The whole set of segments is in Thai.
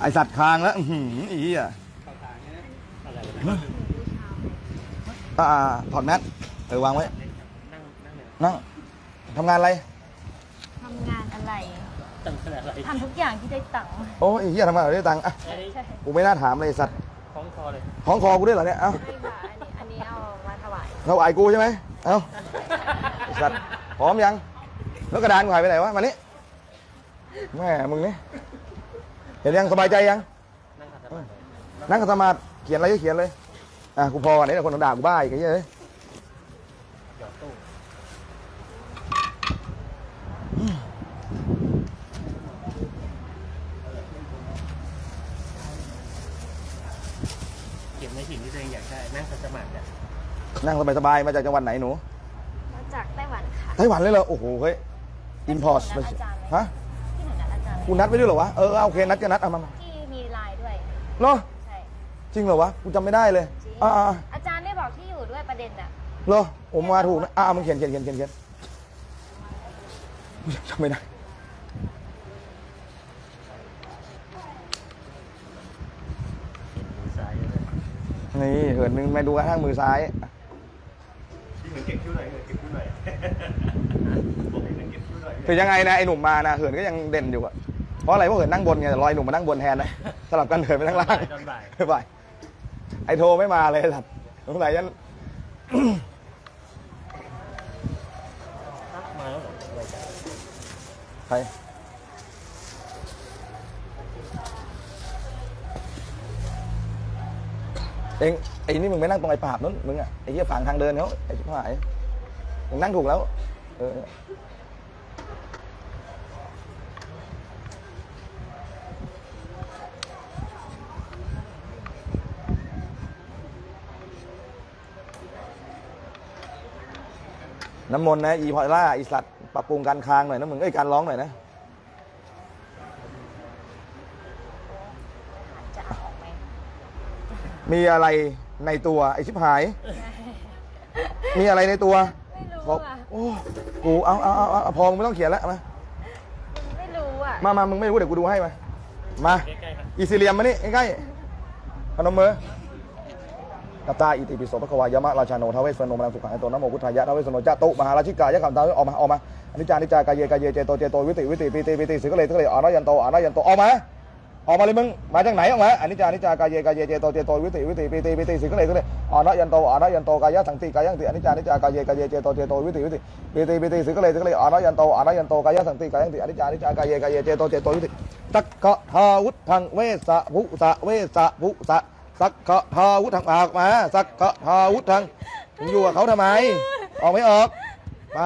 ไอสัตว์คางแล้ว อื้อหืออีอะอะไรวะอ่าถอดแมสเออวางไว้นั่งนั่งเนี่ยนั่งทำงานอะไร ทำงานอะไร ตั้งขนาดอะไรทำทุกอย่างที่ได้ตังค์โอ้ยไอ้เหี้ยทำงานอะไรได้ตังค์อะอันนี้ใช่กูไม่น่าถามเลยไอ้สัตว์คล้องคอเลย ของคอกูด้วยเหรอเนี่ย เอ้าไม่ค่ะอันนี้อันนี้เอามาถวายเขาไอ้กูใช่ไหมเอ้าไอ้สัตว์พร้อมยัง แล้วกระดานกูหายไปไหนวะมานี่แม่มึงนี่เห็นยังสบายใจยังนั่งขัดสมาธิเลยนั่งขัดสมาธิเขียนอะไรก็เขียนเลยอะกูพอกันนี้คนด่ากูบ้าอีกไอ้เหี้ยเอ้ยหยอดตู้เก็บในสิ่งที่ตัวเองอยากได้นั่งขัดสมาธิอะนั่งสบายๆมาจากจังหวัดไหนหนู มาจากไต้หวันค่ะไต้หวันเลยเหรอโอ้โหเฮ้ย อินพอร์ตนัดอาจารย์ไหมฮะที่หนูนัดอาจารย์กูนัดไว้ด้วยเหรอวะ เออเอาโอเค นัดก็นัดเอามามาที่มีไลน์ด้วย เหรอ ใช่ จริงเหรอวะ กูจำไม่ได้เลย จริง อ่าอ่าอาจารย์ได้บอกที่อยู่ด้วยประเด็นอะเหรอ ผมมาถูกนะอ่ามึงเขียนเขียนเขียนเขียนเขียนกูจำไม่ได้มือซ้ายเลยนี่เหินหนึ่งมาดูกระทั่งมือซ้าย ที่เหมือนเก็บคิ้วหน่อยเหมือนเก็บคิ้วหน่อยบอก ให้เหมือนเก็บคิ้วหน่อยคือยังไงนะไอ้หนุ่มมานะเหินก็ยังเด่นอยู่อะเพราะอะไรเพราะเหินนั่งบนไงแต่ลอยหนุ่มมานั่งบนแทนนะสลับกันเหินไปทั้งล่างตอนบ่ายไม่ไหวไอโทรไม่มาเลยสัตว์สงสัยยันพักมาแล้วเหรอไวจังใครเองไอ้นี่มึงไปนั่งตรงไอ้ปราบนู้นมึงอะไอ้เหี้ยฝั่งทางเดินเขาไอ้ชิบหายมึงนั่งถูกแล้ว เออ น้ำมนต์นะ อีพอล่าอีสัตว์ปรับปรุงการคางหน่อยนะมึงเอ้ยการร้องหน่อยนะจะเอาออกไหมมีอะไรในตัวไอชิบหาย มีอะไรในตัวไม่รู้บอกอะโอ้กูเอาเอาเอาเอาพอมึงไม่ต้องเขียนแล้วมาไม่รู้อะมามามึงไม่รู้เดี๋ยวกูดูให้มามาใกล้ๆครับอีซิเลียมมานี่ใกล้ๆพนมมือ กัตตาอิติปิโสภควายามะราชาโนทาวเวสโนมังสุขังไอโตนะโมพุทธายะทาวเวสโนจะตุมหาราชิกายะขันตาออกมาออกมาอนิจจานิจจากายเยกายเยเจโตเจโตวิติวิติปิติปิติสิกเลสิกเลอารายันโตอารายันโตออกมาออกมาเลยมึงมาจากไหนออกมาอนิจจานิจจากายเยกายเยเจโตเจโตวิติวิติปิติปิติสิกเลสิกเลอารายันโตอารายันโตกายะสังติกายังติอนิจจานิจากายเยกายเยเจโตเจโตวิติวิติปิติปิติสิกเลสิกเลอารายันโตอารายันโตกายะสังติกายังติอนิจจานิจากายเยกายเยเจโตเจโตวิติตักกะทาวุธังเวสะภุสะเวสะภุสะ สักกะทาวุธังออกมา สักกะทาวุธังมึงอยู่กับเขาทำไม ออกไม่ออก ไป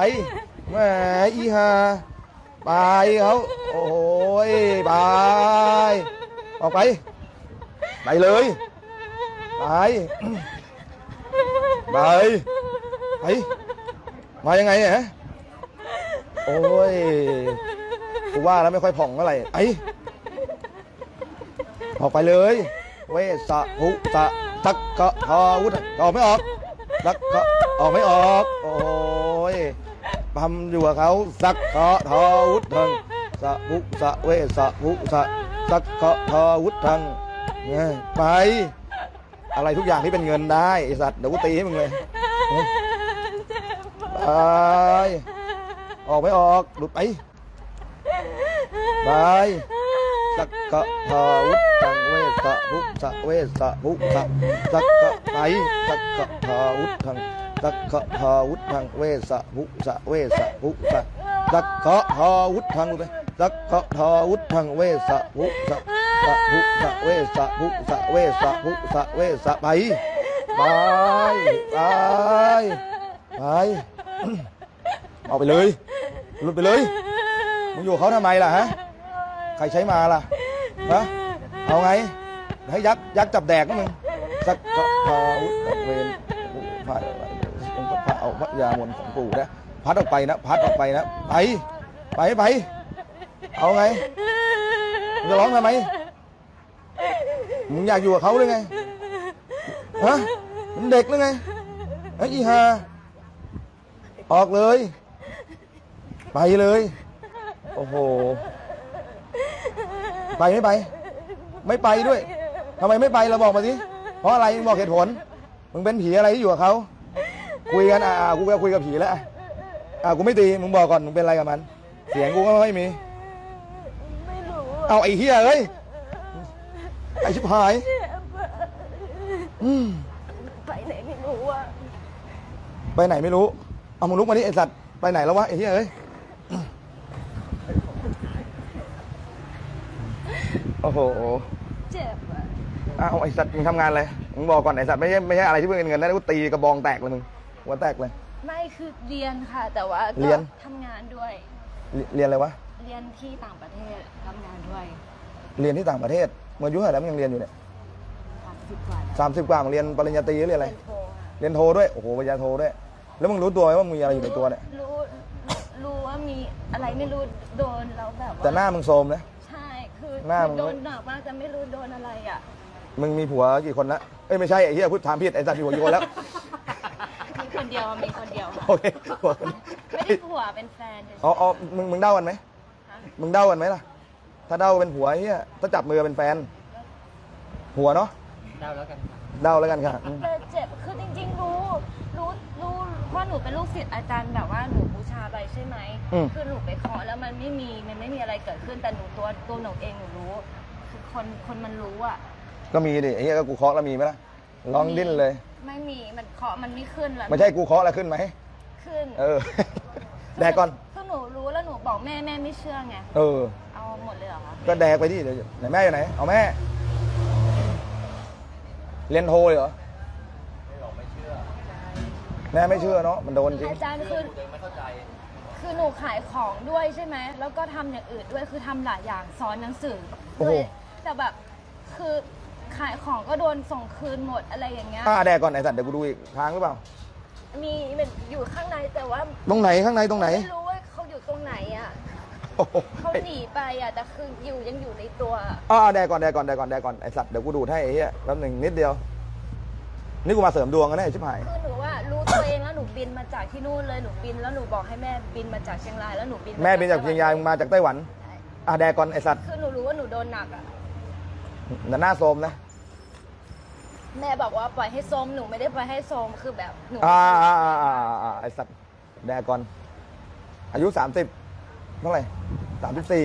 แหมอีฮาไปเขาโอ้ยไปออกไป ไปเลย ไป ไป ไป มายังไงเนี่ยโอ้ยกูว่าแล้วไม่ค่อยผ่องเท่าไหร่ไอออกไปเลย เวสะภุสะตักกะทาวุธออกไม่ออกตักกะออกไม่ออก โอ้ยทำอยู่กับเขาสักกะทาวุธทังสะภุสะเวสะภุสะสักกะทาวุธทังเนี่ยไป อะไรทุกอย่างที่เป็นเงินได้ไอสัตว์เดี๋ยวกูตีให้มึงเลยไปออกไม่ออกหลุดไปไป สักกะทาวุธังเวสะภุสะเวสะภุสะสักกะไปสักกะทาวุธังสักกะทาวุธังเวสะภุสะเวสะภุสะสักกะทาวุธังไปสักกะทาวุธังเวสะภุสะสะภุสะเวสะภุสะเวสะภุสะเวสะไปไปไปไปเอาไปเลยลุดไปเลยมึงอยู่เขาทำไมล่ะฮะ ครใช้มาล่ะฮะเอาไง ให้ยักษ์ยักษ์จับแดกนะมึงสักกะพาวุธเวนพาองค์พระเอาพระยามนของปู่นะพัดออกไปนะพัดออกไปนะไปไปไป เอาไงมึงจะร้องทำไมมึงอยากอยู่กับเขาหรือไงฮะมึงเด็กหรือไงไอ้อีฮาออกเลย ไปเลย โอ้โห ไปไม่ไป ไม่ไปด้วยทำไมไม่ไปเราบอกมาสิเพราะอะไรมึงบอกเหตุผลมึงเป็นผีอะไรที่อยู่กับเขาคุยกันอ่าอ่ากูก็คุยกับผีแล้วอะอ่ากูไม่ตีมึงบอกก่อนมึงเป็นอะไรกับมัน เสียงกูก็ไม่มีไม่รู้เอาไอ้เฮียเอ้ยไอ้ชิบหายเจ็บอะอืมไปไหนไม่รู้อะไปไหนไม่รู้เอามึงลุกมานี่ไอ้สัตว์ไปไหนแล้ววะไอ้เฮียเอ้ย โอ้โห เจ็บอะอ้าวไอ้สัตว์มึงทำงานอะไรมึงบอกก่อนไอ้สัตว์ไม่ใช่ไม่ใช่อะไรที่มึงเป็นเงินนะกูตีกระบองแตกเลยมึงหัวแตกเลย ไม่คือเรียนค่ะ แต่ว่าเรียน ทำงานด้วย เรีเรียนอะไรวะ เรียนที่ต่างประเทศทำงานด้วยเรียนที่ต่างประเทศเมื่ออายุเท่าไหร่แล้วมึงยังเรียนอยู่เนี่ยสามสิบกว่าสามสิบกว่ามึงเรียนปริญญาตรีหรือเรียนอะไร เป็นโทค่ะเรียนโทด้วย โอ้โหปริญญาโทด้วย แล้วมึงรู้ตัวไหมว่ามึงมีอะไรอยู่ในตัวเนี่ย รู้รู้ว่ามีอะไรไม่รู้โดนแล้วแบบว่าแต่หน้ามึงโทรมนะใช่คือ หน้าคือมึงโดนหนักมากแต่ไม่รู้โดนอะไรอะ มึงมีผัวกี่คนละเอ้ยไม่ใช่ไอ้เหี้ยพูดถามผิดไอ้สัตว์มีผัวกี่คนแล้ว มีคนเดียวมีคนเดียว โอเคผัวไม่ได้ผัวเป็นแฟนเฉยๆอ๋ออ๋อมึงมึงเด้ากันไหมฮะมึงเด้ากันไหมล่ะ ถ้าเด้าเป็นผัวไอ้เหี้ยถ้าจับมือเป็นแฟน ผัวเนาะเล่าแล้วกัน เด้าแล้วกันค่ะอืมแต่เจ็บคือจริง ๆ รู้รู้รู้ เพราะหนูเป็นลูกศิษย์อาจารย์แบบว่าหนูบูชาไปใช่ไหมคือหนูไปขอแล้วมันไม่มีมันไม่มีอะไรเกิดขึ้นแต่หนูตัวตัวหนูเองหนูรู้ คือคนคนมันรู้อะ ก็มีดิไอ้เหี้ยก็กูเคาะแล้วมีไหมล่ะร้องดิ้นเลย ไม่มีมันเคาะมันไม่ขึ้นแล้วไม่ใช่กูเคาะแล้วขึ้นไหมขึ้นเออ แดกก่อน คือหนูรู้แล้วหนูบอกแม่แม่ไม่เชื่อไงเออ เอาหมดเลยเหรอคะก็แดกไปดิเดี๋ยวไหนแม่อยู่ไหน เอาแม่เรียนโทเลยเหรอ แม่ไม่เชื่อเนาะมันโดนจริง อาจารย์คือคือหนูขายของด้วยใช่ไหมแล้วก็ทำอย่างอื่นด้วยคือทำหลายอย่างสอนหนังสือโอ้โหด้วยแต่แบบคือขายของก็โดนส่งคืนหมดอะไรอย่างเงี้ย อ่าแดกก่อนไอ้สัตว์เดี๋ยวกูดูอีกทางหรือเปล่า มีมันอยู่ข้างในแต่ว่าตรงไหนข้างในตรงไหนไม่รู้ว่าเขาอยู่ตรงไหนอะโอ้โหเขาหนีไปอะแต่คืออยู่ยังอยู่ในตัว อ่าแดกก่อนแดกก่อนแดกก่อนแดกก่อนไอ้สัตว์เดี๋ยวกูดูดให้ไอ้เหี้ยแป๊บหนึ่งนิดเดียว นี่กูมาเสริมดวงกันแน่ชิบหาย คือหนูว่ารู้ ตัวเองแล้วหนูบินมาจากที่นู่นเลยหนูบินแล้วหนูบอกให้แม่บินมาจากเชียงรายแล้วหนูบินแม่เป็นจากเชียงรายมึงมาจากไต้หวันใช่อ่าแดกก่อนไอ้สัตว์คือหนูรู้ว่าหนูโดนหนักอะน่ะหน้าโซมนะ แม่บอกว่าปล่อยให้โซมหนูไม่ได้ปล่อยให้โซมคือแบบหนูอ่าอ่าอ่าอ่าอ่าไอ้สัตว์แดกก่อน อายุสามสิบเท่าไหร่สามสิบสี่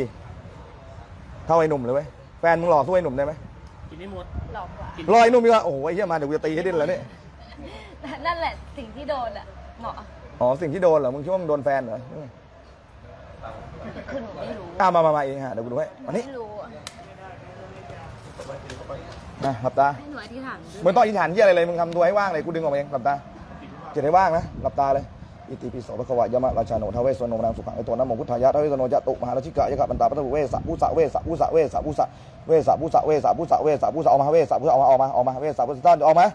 เท่าไอ้หนุ่มเลยเว้ยแฟนมึงหล่อสู้ไอ้หนุ่มได้ไหมกินไม่หมดหลอกกว่า รอไอ้หนุ่มดีกว่าโอ้โหไอ้เหี้ยมาเดี๋ยวกูจะตีให้ดิ้นแล้วเนี่ย นั่นแหละสิ่งที่โดนอะเหมาะอ๋อสิ่งที่โดนเหรอมึงคิดว่ามึงโดนแฟนเหรอคือหนูไม่รู้อ่ามามามาเองฮะเดี๋ยวกูดูให้มานี่ไม่รู้อะนะหลับตาให้หนูอธิษฐานด้วย มึงต้องอธิษฐานที่อะไรเลยมึงทำตัวให้ว่างเลยกูดึงออกมาเองหลับตาจิตให้ว่างนะหลับตาเลยอิติปิโสภควายามะราชาโนทาเวสวรรณโนมนังสุขังไอตัวนะโมพุทธายะทาเวสวรรณโนจะตุมหาราชิกะยะกะปันตาปัตตะเวสะพุสะเวสะพุสะเวสะพุสะเวสะพุสะเวสะพุสะเวสะพุสะออกมาเวสะพุสะออกมาออกมาออกมาเวสะพุสะต้อนออกมา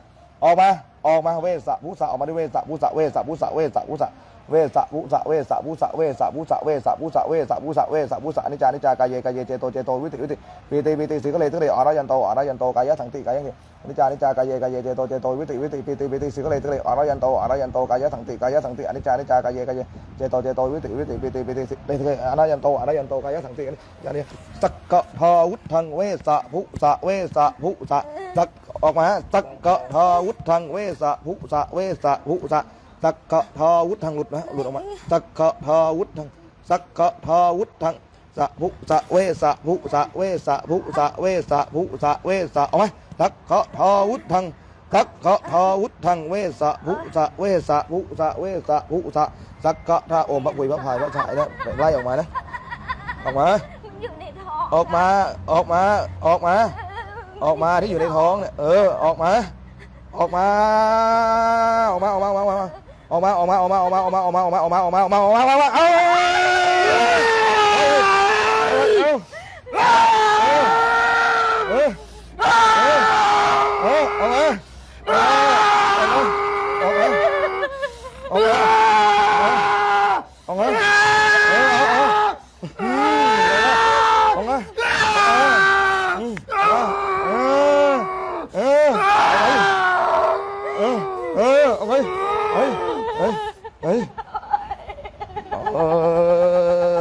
ออกมา ออกมาเวสะพุสะออกมาด้วยเวสะพุสะเวสะพุสะเวสะพุสะเวสะพุสะเวสะพุสะเวสะพุสะเวสะพุสะเวสะพุสะเวสะพุสะอนิจจานิจจากายเยกายเยเจโตเจโตวิติวิติวิติวิติสิกเลสิกเลอรยันโตอรยันโตกายะสังติกายะอนิจจานิจจากายเยกายเยเจโตเจโตวิติวิติปิติวิติสิกเลสิกเลอรยันโตอรยันโตกายะสังติกายะสังติอนิจจานิจากายเยกายเยเจโตเจโตวิติวิติปิติปิติสิกเลสิกเลอรยันโตอรยันโตกายะสังติอนิจจานิสักกะทาวุธังเวสะภุสะเวสะภุสะสัก ออกมาสักกะทาวุธังเวสะภุสะเวสะภุสะสักกะทาวุธังหลุดนะหลุดออกมาสักกะทาวุธังสักกะทาวุธังสะภุสะเวสะภุสะเวสะภุสะเวสะภุสะเวสะเอาไหมทักขะทาวุธังทักขะทาวุธังเวสะภุสะเวสะภุสะเวสะภุสะสักกะทาโอมพระปุยพระพายพระชายนะไล่ออกมานะออกมามันอยู่ในท้องออกมาออกมาออกมา ออกมาที่อยู่ในท้องเนี่ยเออออกมา ออกมาออกมาออกมาออกมาออกมาออกมาออกมาออกมาออกมาออกมาออกมาออกมาออกมาออกมาออกมาออกมาออกมาเอาเออเออเออออกมาออกมาออกมาออกมาออกมาออกมาออกมาเออเอาเอาออกมาอืมเออเออเออเออเอาไปเฮ้ยเฮ้ยเฮ้ยเอ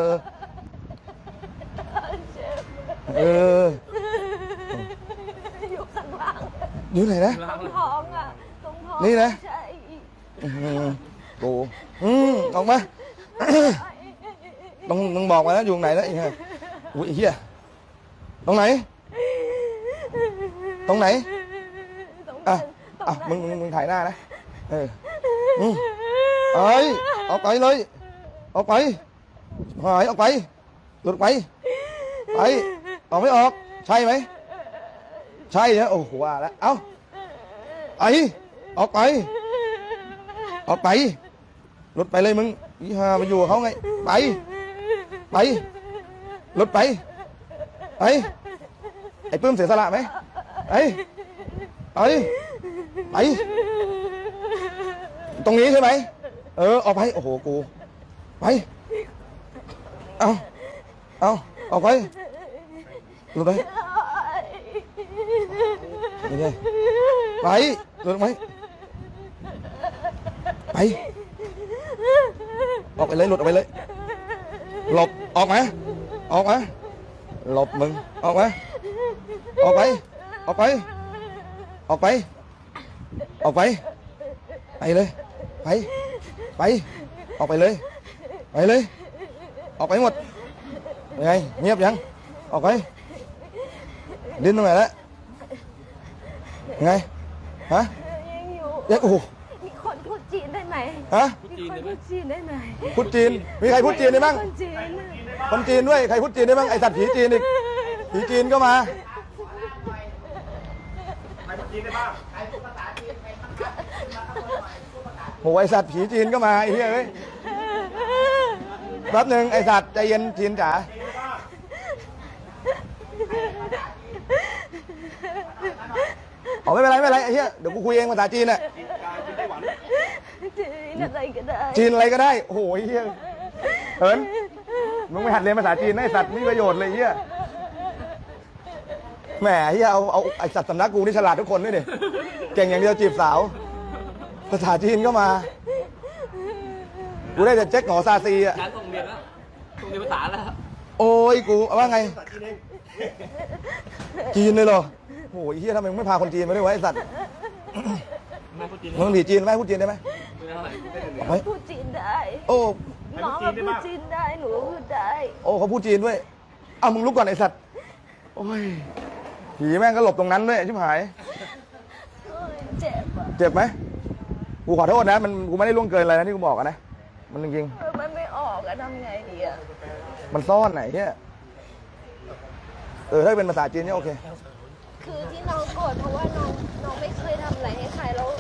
อ เออ อยู่ข้างหลัง อยู่ไหนนะ ตรงท้องอะตรงท้อง นี่นะ ใช่ อื้อหือกูอืมออกมา ต้องต้องบอกมาแล้วอยู่ตรงไหนแล้วไอ้เหี้ย อุ้ยเหี้ยตรงไหน ตรงไหน อะ อะ มึง มึงมึงถ่ายหน้านะ เอออืมเอ้ยออกไปเลย ออกไป หายออกไป หลุดไป ไป ออกไม่ออก ใช่ไหม ใช่เนี่ยโอ้โหว่าแล้ว เอ้าไอออกไป ออกไป หลุดไปเลยมึงอีหามาอยู่กับเขาไง ไป ไป หลุดไป ไป ไอ้ปื้มเสียสละไหมไป ไป ไป ตรงนี้ใช่ไหม เออ ออกไป โอ้โห กู ไป เอาเอาออกไปหลุดไปนี่ไงไปหลุดไหมไป ออกไปเลย หลุดออกไปเลย หลบ ออกมา ออกมาหลบมึง ออกมาออกไป ออกไป ออกไป ออกไป ไปเลย ไป ไป ออกไปเลย ไปเลย ออกไปหมดยังไงเงียบยัง ออกไป ดิ้นตรงไหนแล้วยังไง ฮะยังอยู่เอ๊ะโอ้โหมีคนพูดจีนได้ไหมฮะ มีคนพูดจีนได้ไหม พูดจีน มีใครพูดจีนได้บ้าง คนจีน คนจีนด้วย ใครพูดจีนได้บ้าง ไอสัตว์ผีจีนอีก ผีจีนก็มา ใครพูดจีนได้บ้างโหไอสัตว์ผีจีนก็มาไอ้เหี้ยเอ้ยแป๊บหนึ่งไอสัตว์ใจเย็นจีนจ๋าอ๋อไม่เป็นไรไม่เป็นไรไอ้เหี้ยเดี๋ยวกูคุยเองภาษาจีนน่ะ จีนอะไรก็ได้จีนอะไรก็ได้ โอ้โหไอ้เหี้ยเอิญ มึงไม่หัดเรียนภาษาจีนนะไอสัตว์มีประโยชน์เลยไอ้เหี้ยแหมเหี้ยเอาเอาไอสัตว์สำนักกูนี่ฉลาดทุกคนด้วยดิเก่งอย่างเดียวจีบสาว ภาษาจีนก็มา กูได้แต่เจ๊กหงอซาซีอะการส่งเรียนแล้วส่งเรียนภาษาแล้วโอ้ยกูเอาว่าไงภาษาจีนเองจีนเลยเหรอโอ้ยเฮียทำไมมึงไม่พาคนจีนมาด้วยวะไอสัตว์ไม่พูดจีนมึงผีจีนไหมพูดจีนได้ไหมไม่ได้เฮ้ยพูดจีนได้ โอ้ น้องก็พูดจีนได้หนูก็พูดได้โอ้เขาพูดจีนด้วยเอามึงลุกก่อนไอสัตว์โอ้ยผีแม่งก็หลบตรงนั้นด้วยชิบหาย โอ้ยเจ็บอะเจ็บไหมกูขอโทษนะ มันกูไม่ได้ล่วงเกินอะไรนะที่กูบอกอะนะ มันจริงเออมันไม่ออกอะทำไงดีอะๆมันซ่อนไหนเนี่ยเออถ้าเป็นภาษาจีนเนี่ยโอเค คือที่น้องโกรธเพราะว่าน้องน้องไม่เคยทำอะไรให้ใครแล้ว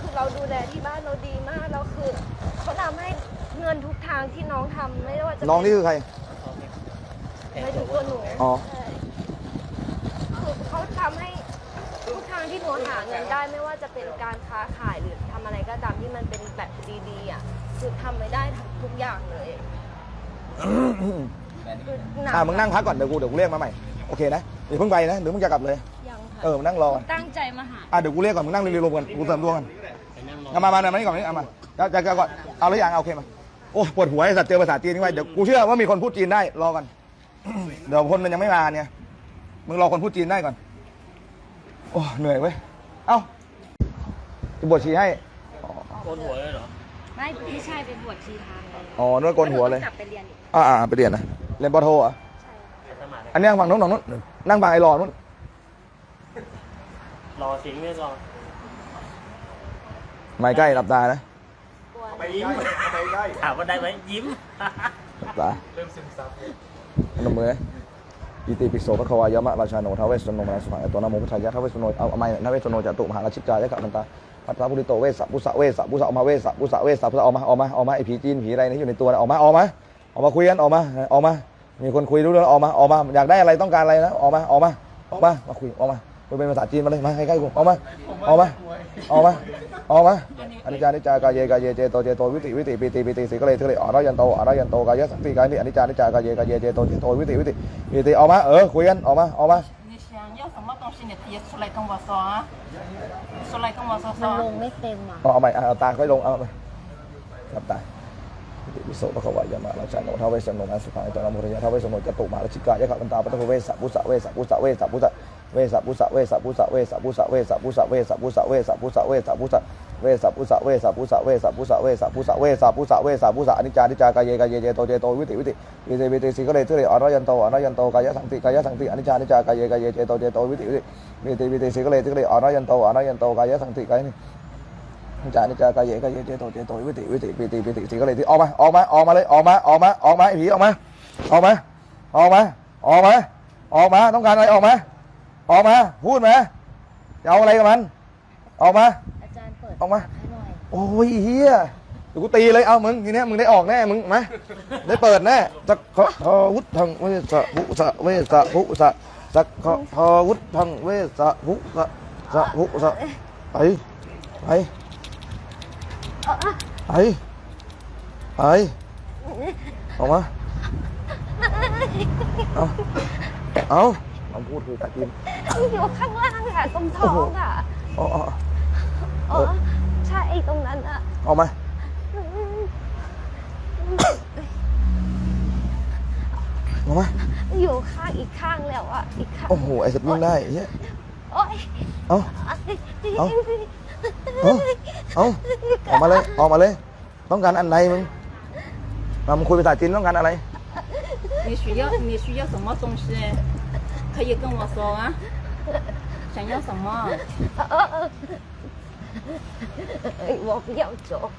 คือเราดูแลที่บ้านเราดีมากแล้วคือเขาทำให้เงินทุกทางที่น้องทำไม่ว่าจะน้องนี่คือใคร ไม่ถึงตัวหนูอ๋อ ใช่คือเขาทำให้ทุกทางที่หนูหาเงินได้ไม่ว่าจะเป็นการค้าขายหรือทำอะไรก็ตามที่มันเป็นแบบดีๆอะคือทำไม่ได้ทุกอย่างเลยคือหนักอ่ามึงนั่งพักก่อนเดี๋ยวกูเดี๋ยวกูเรียกมาใหม่โอเคนะอย่าเพิ่งไปนะเดี๋ยวมึงจะกลับเลยยังค่ะเออมึงนั่งรอก่อนตั้งใจมาหา อะเดี๋ยวกูเรียกก่อนมึงนั่งเรียงๆรวมกันกูเสริมตัวกันไปนั่งรอเอามามามามานี่ก่อนนี่เอามาจะจะจะก่อนเอาหรือยังเอาโอเคมาโอ้ปวดหัวไอ้สัตว์เจอภาษาจีนนี่ไว้เดี๋ยวกูเชื่อว่ามีคนพูดจีนได้รอกันเดี๋ยวคนมันยังไม่มาเนี่ยมึงรอคนพูดจีนได้ก่อน โอ้เหนื่อยเว้ยเอ้าจะบวชชีให้อ๋อโกนหัวเลยเหรอ ไม่พี่ชายเป็นบวชชีทางเลยอ๋อนวดโกนหัวเลย กลับไปเรียนอีกอ่าอ่าไปเรียนนะเรียนปอโทเหรอะใช่ไปสมัครอันนี้ฝั่งนู้นฝั่งนู้นนั่งฝั่งไอ้รอนู้นรอสิงไม่รอไม่ใกล้หลับตานะกลัว ไปยิ้มไปใกล้ถามว่าได้ไหมยิ้มหลับตาเริ่มซึมซับพนมมือนะอิติปิโสพระควายามะราชาโนทาวเวสสนโนมนาสุขังตัวนะโมพุทธายะทาวเวสสนโนเอาเอาไม่ทาวเวสสนโนจตุมหาราชิกายะกัมมันตาพัทธพุริโตเวสปุสะเวสปุสะออกมาเวสปุสะเวสปุสะออกมาออกมาออกมาไอ้ผีจีนผีอะไรนี่อยู่ในตัวนะออกมาออกมาออกมาคุยกันออกมาออกมา มีคนคุยรู้เรื่องออกมาออกมาอยากได้อะไรต้องการอะไรนะออกมาออกมาออกมามาคุยออกมา มันเป็นภาษาจีนมาเลยมาใกล้ๆกูเอามาเอามาเอามาเอามาอนิจจานิจจากายเยกายเยเจโตเจโตวิติวิติปิติปิติสิกเลยเทเลยอรยันโตอรยันโตกายสังติกายนี่อนิจจานิจจากายเยกายเยเจโตเจโตวิติวิติปิติเอามาเออคุยกันเอามาเอามามันลงไม่เต็มอะเอาใหม่เอาตาค่อยลงเอาไปครับตาวิโสปะขวายามะราชาโนทเวสโนมาสุขังตระมุริยะทเวสโนจตุมาราชิกายะขันตาปะทเวสสัพุสะเวสสัพุสะเวสสัพุสะ เวสสะปุสะเวสสะปุสะเวสสะปุสะเวสสะปุสะเวสสะปุสะเวสสะปุสะเวสสะปุสะเวสสะปุสะเวสสะปุสะเวสสะปุสะเวสสะปุสะเวสสะปุสะเวสสะปุสะอนิจจานิจจากายเยกายเยเจโตเจโตวิติวิติวิติวิติสิกเลทุเรอรยันโตอรยันโตกายสังติกายสังติอนิจจานิจจากายเยกายเยเจโตเจโตวิติวิติวิติวิติสิกเลทุเรอรยันโตอรยันโตกายสังติกายนี่นิจานิจากายเยกายเยเจโตเจโตวิติวิติวิติวิติสิกเลยที่ออกมาออกมาออกมาเลยออกมาออกมาออกมาผีออกมาออกมาออกมาออกมาออกมาต้องการอะไรออกมา ออกมา พูดมาจะเอาอะไรกับมัน ออกมา อาจารย์เปิดออกมา ให้หน่อย โอ้ยเฮียเดี๋ยวกูตีเลย เอามึงทีเนี้ยมึงได้ออกแน่มึงมาได้เปิดแน่สักขะทอวุฒทังเวสะภุสะเวสะภุสะสักขะทอวุฒทังเวสะภุสะสะภุสะไปไปไปไปออกมาเอาเอาคำพูดคือตะกิน อยู่ข้างล่างค่ะตรงท้องอ่ะ เอาเอา อ๋อใช่ตรงนั้นอ่ะ เอามาเอามา อยู่ข้างอีกข้างแล้วอ่ะอีกข้าง โอ้โห ไอ้สัตว์วิ่งได้เฮ้ย โอ๊ย เอา เอา เอาเอาออกมาเลย ออกมาเลย ต้องการอันใดมึงมามึงคุยภาษาจีนต้องการอะไร 你需要你需要什么东西？ 可以跟我说啊。想要什么？我不要走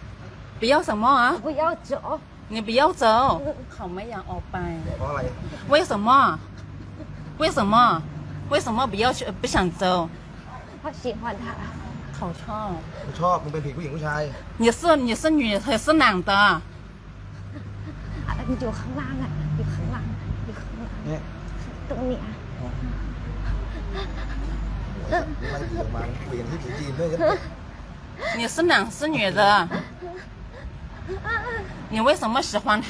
不要什么啊？不要走你不要走。เขาไม่อยากออกไป เพราะอะไร 为什么？为什么？为什么不要去？不想走？他喜欢他 เขาชอบ กูชอบ มึงเป็นผีผู้หญิงผู้ชาย 你是你是女还是男的？啊อยู่ข้างล่างอ่ะอยู่ข้างล่างอยู่ข้างล่าง เนี่ย ตรงเนี้ย อะไรผีออกมาเปลี่ยนที่ผีจีนด้วยกัน 你是男是女的？你为什么喜欢他？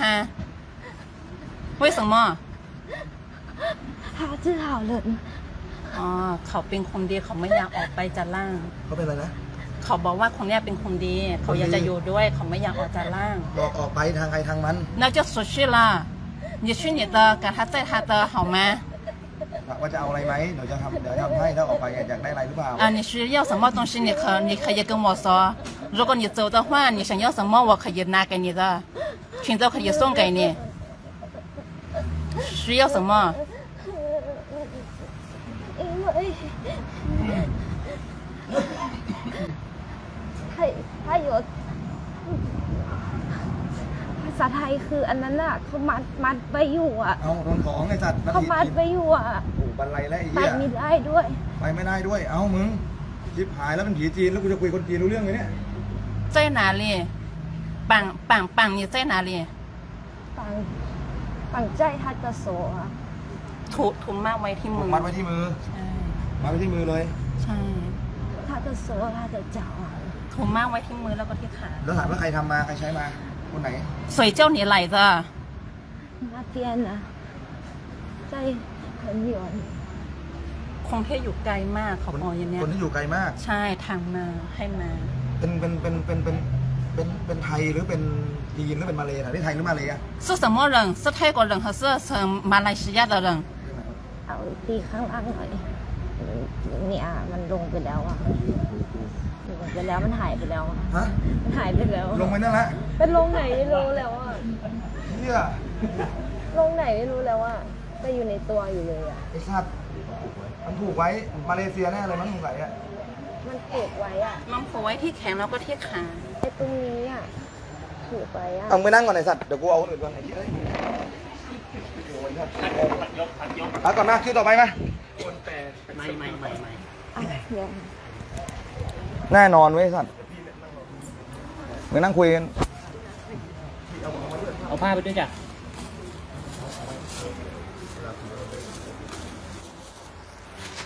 为什么？他是好人 อ๋อเขาเป็นคนดีเขาไม่อยากออกไปจากล่าง เขาเป็นอะไรนะ เขาบอกว่าคนเนี้ยเป็นคนดี เขาอยากจะอยู่ด้วย เขาไม่อยากออกจากล่าง บอกออกไปทางใครทางมัน 那就出去了你去你的跟他在他的好吗 ว่าจะเอาอะไรไหมเดี๋ยวจะทำเดี๋ยวจะทำให้ถ้าออกไปอยากได้อะไรหรือเปล่า 啊，你需要什么东西，你可你可以跟我说。如果你走的话，你想要什么，我可以拿给你的，裙子可以送给你。需要什么？因为他他有ภา ษาไทยคืออันนั้นอะเขามัดมัดไปอยู่อะเอาโดนของไอ้สัตว์เขามัดไปอยู่อะโอ้บันไลและไอ้ปเหี้ยไม่ได้ด้วย ไปไม่ได้ด้วย เอ้ามึงชิบหายแล้วเป็นผีจีนแล้วกูจะคุยคนจีนรู้เรื่องไหมเนี่ยเจ้านาลีปังปังปังนี่เจ้านาลีปังปังใจฮัตตะโซะถูถูมากไว้ที่มือมัดไว้ที่มือใช่มัดไว้ที่มือเลย ใช่ฮัตตะโสฮัตตะเจ้าอะมากไว้ที่มือแล้วก็ที่ขาแล้วถามว่าใครทำมาใครใช้มา คนไหน 谁叫你来的？那边呢在很远 คงเที่อยู่ไกลมากเขาบอกอย่างเนี้ย คนที่อยู่ไกลมาก ใช่ทางมาให้มา เป็นเป็นเป็นเป็นเป็นเป็นเป็นไทยหรือเป็นจีนหรือเป็นมาเลยนะที่ไทยหรือมาเลยอะ 是什么人？是泰国人还是是马来西亚的人？ เอาตีข้างล่างหน่อยเนี่ยมันลงไปแล้วอ่ะลง ไปแล้วมันหายไปแล้วอะฮะมันหายไปแล้วลงไปนั่นละเป็นลงไหนไม่รู้แล้วอะเฮียลงไหนไม่รู้แล้วอะแต่อยู่ในตัวอยู่เลยอะ ไอ้สัตว์มันถูกไว้มาเลเซียแน่เลยมั้งสงสัยอะมันผูกไว้อะมันผูกไว้ที่แขนแล้วก็ที่ขาไอ้ตรงนี้อะผูกไว้อะเอาไปนั่งก่อนไอ้สัตว์เดี๋ยวกูเอาคนอื่นก่อนไอ้เหี้ยเอ้ยโอ้ยครับพัดยกพัดยกเอาก่อนมาคิวต่อไปมาไม่ไม่ไม่ไม่ อะเดี๋ยว แน่นอนเว้ยสัตว์มึงนั่งคุยกัน เอาผ้าไปด้วยจ้ะ